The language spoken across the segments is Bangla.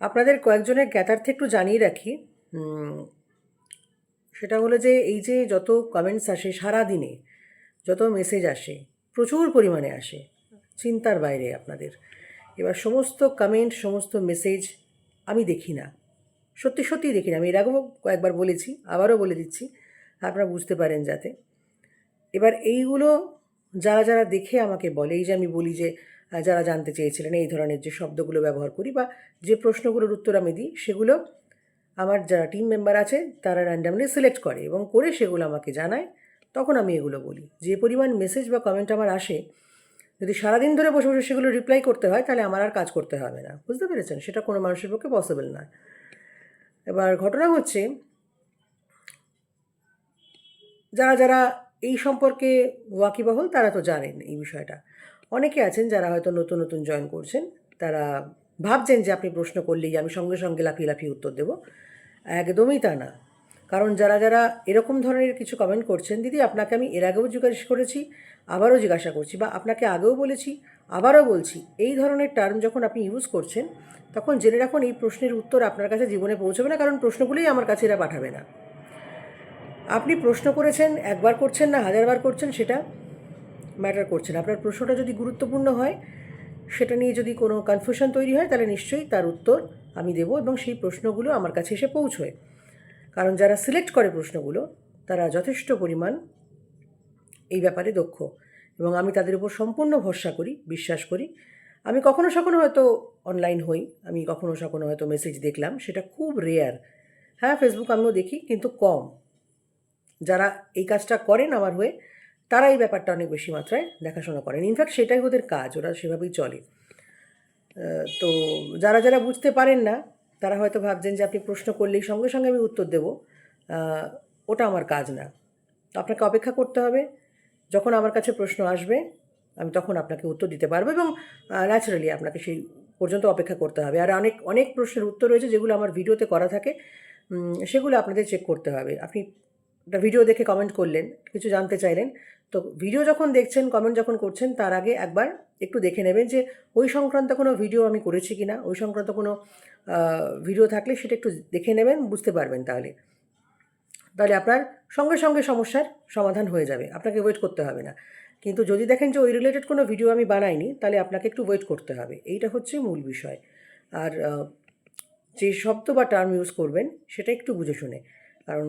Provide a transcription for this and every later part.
আপনাদের কয়েকজনের জ্ঞাতার্থে একটু জানিয়ে রাখি সেটা হলো যে এই যে যত কমেন্টস আসে সারা দিনে যত মেসেজ আসে, প্রচুর পরিমাণে আসে, চিন্তার বাইরে আপনাদের। এবার সমস্ত কমেন্ট সমস্ত মেসেজ আমি দেখি না। সত্যি সত্যিই দেখি না। আমি এর আগেও কয়েকবার বলেছি, আবারও বলে দিচ্ছি, আপনারা বুঝতে পারেন যাতে। এবার এইগুলো যারা যারা দেখে আমাকে বলে, এই যে আমি বলি যে যারা জানতে চেয়েছিলেন এই ধরনের যে শব্দগুলো ব্যবহার করি বা যে প্রশ্নগুলোর উত্তর আমি দিই, সেগুলো আমার যারা টিম মেম্বার আছে, তারা র্যান্ডামলি সিলেক্ট করে এবং করে সেগুলো আমাকে জানায়। তখন আমি এগুলো বলি। যে পরিমাণ মেসেজ বা কমেন্ট আমার আসে, যদি সারাদিন ধরে বসে বসে সেগুলো রিপ্লাই করতে হয়, তাহলে আমার আর কাজ করতে হবে না। বুঝতে পেরেছেন? সেটা কোনো মানুষের পক্ষে পসিবল না। এবার ঘটনা হচ্ছে, যারা যারা এই সম্পর্কে ওয়াকিবহল, তারা তো জানেন এই বিষয়টা। অনেকে আছেন যারা হয়তো নতুন নতুন জয়েন করছেন। তারা ভাবছেন যে আপনি প্রশ্ন করলেই আমি সঙ্গে সঙ্গে লাফিয়ে লাফিয়ে উত্তর দেব। একদমই তা না। কারণ যারা যারা এরকম ধরনের কিছু কমেন্ট করছেন, দিদি, আপনাকে আমি এর আগেও জিজ্ঞাসা করেছি, আবারও জিজ্ঞাসা করছি বা আপনাকে আগেও বলেছি, আবারও বলছি। এই ধরনের টার্ম যখন আপনি ইউজ করছেন, তখন জেনে রাখুন এই প্রশ্নের উত্তর আপনার কাছে জীবনে পৌঁছবে না, কারণ প্রশ্নগুলোই আমার কাছে এরা পাঠাবে না। আপনি প্রশ্ন করেছেন, একবার করছেন না, হাজারবার করছেন, সেটা ম্যাটার করছে না। আপনার প্রশ্নটা যদি গুরুত্বপূর্ণ হয়, সেটা নিয়ে যদি কোনো কনফিউশন তৈরি হয়, তাহলে নিশ্চয়ই তার উত্তর আমি দেবো এবং সেই প্রশ্নগুলো আমার কাছে এসে পৌঁছয়। কারণ যারা সিলেক্ট করে প্রশ্নগুলো, তারা যথেষ্ট পরিমাণ এই ব্যাপারে দক্ষ এবং আমি তাদের উপর সম্পূর্ণ ভরসা করি, বিশ্বাস করি। আমি কখনো সখনো হয়তো অনলাইন হই, আমি কখনো সখনো হয়তো মেসেজ দেখলাম, সেটা খুব রেয়ার হ্যাঁ ফেসবুক আমিও দেখি, কিন্তু কম। যারা এই কাজটা করেন আমার হয়ে তারা এই ব্যাপারটা অনেক বেশি মাত্রায় দেখাশোনা করেন। ইনফ্যাক্ট সেটাই ওদের কাজ, ওরা সেভাবেই চলে। তো যারা যারা বুঝতে পারেন না, তারা হয়তো ভাবছেন যে আপনি প্রশ্ন করলেই সঙ্গে সঙ্গে আমি উত্তর দেব। ওটা আমার কাজ না। আপনাকে অপেক্ষা করতে হবে। যখন আমার কাছে প্রশ্ন আসবে, আমি তখন আপনাকে উত্তর দিতে পারব এবং ন্যাচারালি আপনাকে সেই পর্যন্ত অপেক্ষা করতে হবে। আর অনেক অনেক প্রশ্নের উত্তর রয়েছে যেগুলো আমার ভিডিওতে করা থাকে। সেগুলো আপনাদের চেক করতে হবে। আপনি একটা ভিডিও দেখে কমেন্ট করলেন, কিছু জানতে চাইলেন তো ভিডিও যখন দেখছেন কমেন্ট যখন করছেন, তার আগে একবার একটু দেখে নেবেন যে ওই সংক্রান্ত কোনো ভিডিও আমি করেছি কি না ওই সংক্রান্ত কোনো ভিডিও থাকলে সেটা একটু দেখে নেবেন, বুঝতে পারবেন তাহলে। তাহলে আপনার সঙ্গে সঙ্গে সমস্যার সমাধান হয়ে যাবে। আপনাকে ওয়েট করতে হবে না। কিন্তু যদি দেখেন যে ওই রিলেটেড কোনো ভিডিও আমি বানাইনি, তাহলে আপনাকে একটু ওয়েট করতে হবে। এইটা হচ্ছে মূল বিষয়। আর যে শব্দ বা টার্ম ইউজ করবেন, সেটা একটু বুঝে শুনে। কারণ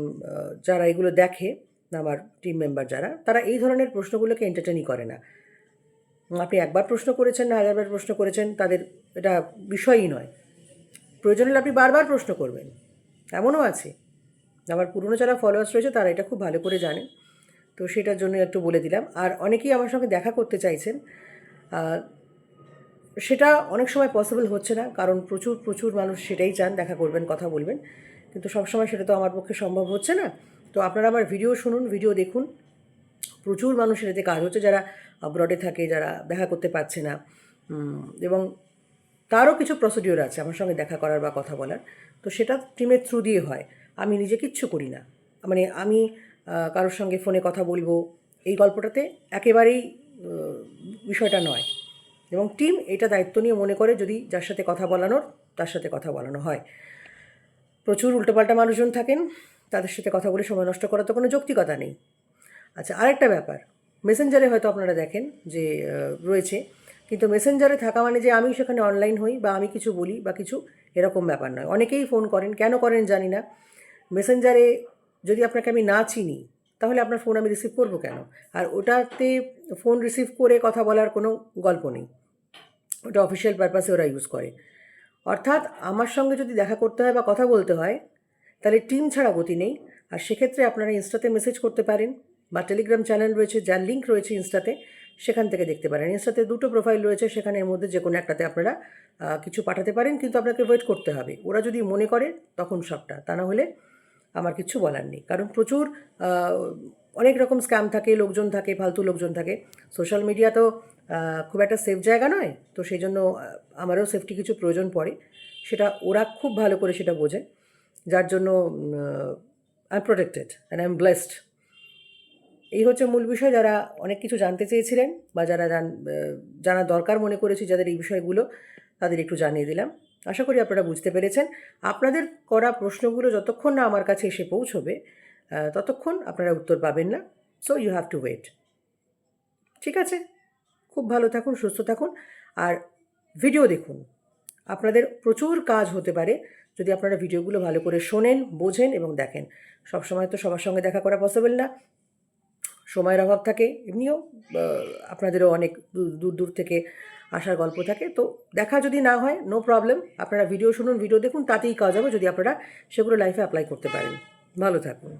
যারা এগুলো দেখে আমার টিম মেম্বার যারা, তারা এই ধরনের প্রশ্নগুলোকে এন্টারটেনই করে না। আপনি একবার প্রশ্ন করেছেন না হাজারবার প্রশ্ন করেছেন, তাদের এটা বিষয়ই নয়। প্রয়োজন হলে আপনি বারবার প্রশ্ন করবেন। এমনও আছে। আমার পুরনো যারা ফলোয়ার্স রয়েছে, তারা এটা খুব ভালো করে জানে তো সেটার জন্য একটু বলে দিলাম। আর অনেকেই আমার সঙ্গে দেখা করতে চাইছেন। সেটা অনেক সময় পসিবল হচ্ছে না, কারণ প্রচুর প্রচুর মানুষ সেটাই চান, দেখা করবেন, কথা বলবেন। কিন্তু সবসময় সেটা তো আমার পক্ষে সম্ভব হচ্ছে না। তো আপনারা আমার ভিডিও শুনুন ভিডিও দেখুন। প্রচুর মানুষের এতে কাজ হচ্ছে, যারা ব্রডে থাকে, যারা দেখা করতে পারছে না। এবং তারও কিছু প্রসিডিওর আছে, আমার সঙ্গে দেখা করার বা কথা বলার। তো সেটা টিমের থ্রু দিয়ে হয়। আমি নিজে কিচ্ছু করি না। মানে আমি কারোর সঙ্গে ফোনে কথা বলব, এই গল্পটাতে একেবারেই বিষয়টা নয়। এবং টিম এটা দায়িত্ব নিয়ে মনে করে যদি যার সাথে কথা বলানোর, তার সাথে কথা বলানো হয়। প্রচুর উল্টোপাল্টা মানুষজন থাকেন। তাদের সাথে কথা বলে সময় নষ্ট করার তো কোনো যৌক্তিকতা নেই। আচ্ছা আরেকটা ব্যাপার। মেসেঞ্জারে হয়তো আপনারা দেখেন যে রয়েছে। কিন্তু মেসেঞ্জারে থাকা মানে যে আমি সেখানে অনলাইন হই বা আমি কিছু বলি বা কিছু এরকম ব্যাপার নয়। অনেকেই ফোন করেন, কেন করেন জানি না। মেসেঞ্জারে যদি আপনাকে আমি না চিনি, তাহলে আপনার ফোন আমি রিসিভ করব কেন? আর ওটাতে ফোন রিসিভ করে কথা বলার কোনো গল্প নেই। ওটা অফিসিয়াল পারপাসে ওরা ইউজ করে। অর্থাৎ আমার সঙ্গে যদি দেখা করতে হয় বা কথা বলতে হয় তাহলে টিম ছাড়া গতি নেই। আর সেক্ষেত্রে আপনারা ইনস্টাতে মেসেজ করতে পারেন বা টেলিগ্রাম চ্যানেল রয়েছে, যার লিঙ্ক রয়েছে ইনস্টাতে, সেখান থেকে দেখতে পারেন। ইনস্টাতে দুটো প্রোফাইল রয়েছে সেখানের মধ্যে যে কোনো একটাতে আপনারা কিছু পাঠাতে পারেন, কিন্তু আপনাকে ওয়েট করতে হবে। ওরা যদি মনে করে, তখন সবটা। তা না হলে আমার কিছু বলার নেই। কারণ প্রচুর অনেক রকম স্ক্যাম থাকে, লোকজন থাকে, ফালতু লোকজন থাকে। সোশ্যাল মিডিয়া তো খুব একটা সেফ জায়গা নয়। তো সেই জন্য আমারও সেফটি কিছু প্রয়োজন পড়ে। সেটা ওরা খুব ভালো করে সেটা বোঝে। যার জন্য I protected and I am blessed এই হচ্ছে মূল বিষয়, যারা অনেক কিছু জানতে চেয়েছিলেন বা যারা জান জানা দরকার মনে করেছি যাদের এই বিষয়গুলো, তাদের একটু জানিয়ে দিলাম। আশা করি আপনারা বুঝতে পেরেছেন। আপনাদের করা প্রশ্নগুলো যতক্ষণ না আমার কাছে এসে পৌঁছবে ততক্ষণ আপনারা উত্তর পাবেন না। So you have to wait ঠিক আছে? খুব ভালো থাকুন, সুস্থ থাকুন, আর ভিডিও দেখুন। আপনাদের প্রচুর কাজ হতে পারে যদি আপনারা ভিডিওগুলো ভালো করে শোনেন, বোঝেন এবং দেখেন। সব সময় তো সবার সঙ্গে দেখা করা পসিবল না। সময়ের অভাব থাকে, এমনিও আপনাদেরও অনেক দূর দূর দূর থেকে আসার গল্প থাকে। তো দেখা যদি না হয় নো প্রবলেম আপনারা ভিডিও শুনুন, ভিডিও দেখুন, তাতেই কাজ হবে যদি আপনারা সেগুলো লাইফে অ্যাপ্লাই করতে পারেন। ভালো থাকুন।